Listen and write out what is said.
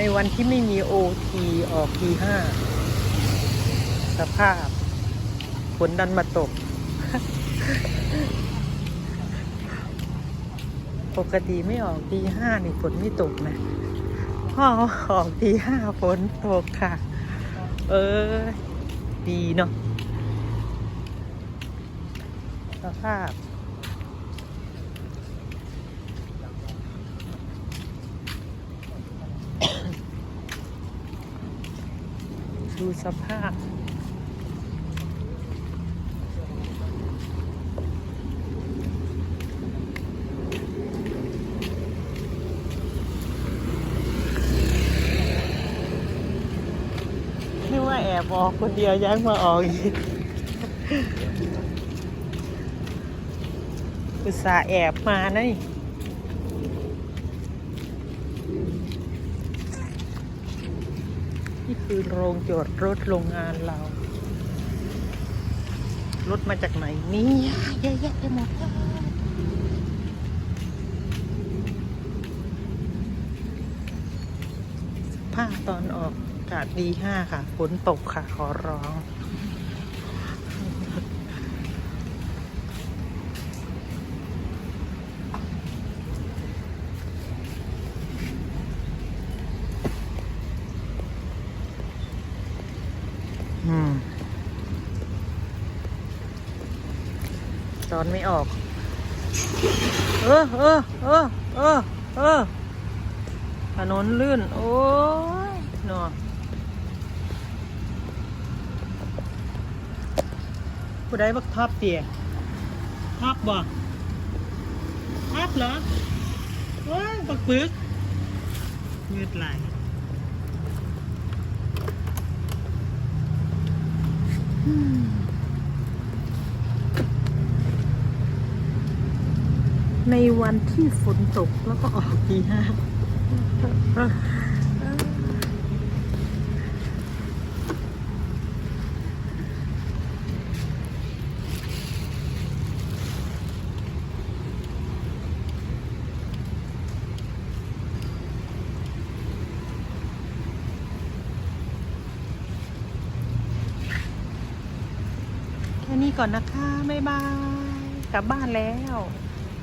ในวันที่ไม่มีโอทีออกทีห้าสภาพฝนดันมาตก ปกติไม่ออกทีห้านี่ฝนไม่ตกนะพ่อออกทีห้าฝนตกค่ะ เออ ดีเนาะสภาพ ดูสภาพ นึกว่าแอบออกคนเดียวยังมาออกอีกอุตส่าห์แอบมานะนี่ คือโรงจอดรถโรงงานเรา รถมาจากไหนนี่เยอะแยะไปหมดผ้าตอนออกอากาศดีห้าค่ะฝนตกค่ะขอร้อง อืมตอนไม่ออก เออเออเออเออเออถนนลื่น โอ้ยหนอผู้ใดบักท็อปเตี๋ยท็อปบ่ท็อปเหรอ โอ้ย บักปึกยืดไหลอืม ในวันที่ฝนตกแล้วก็ออกดีห้า แค่นี้ก่อนนะคะ บ๊ายบาย กลับบ้านแล้ว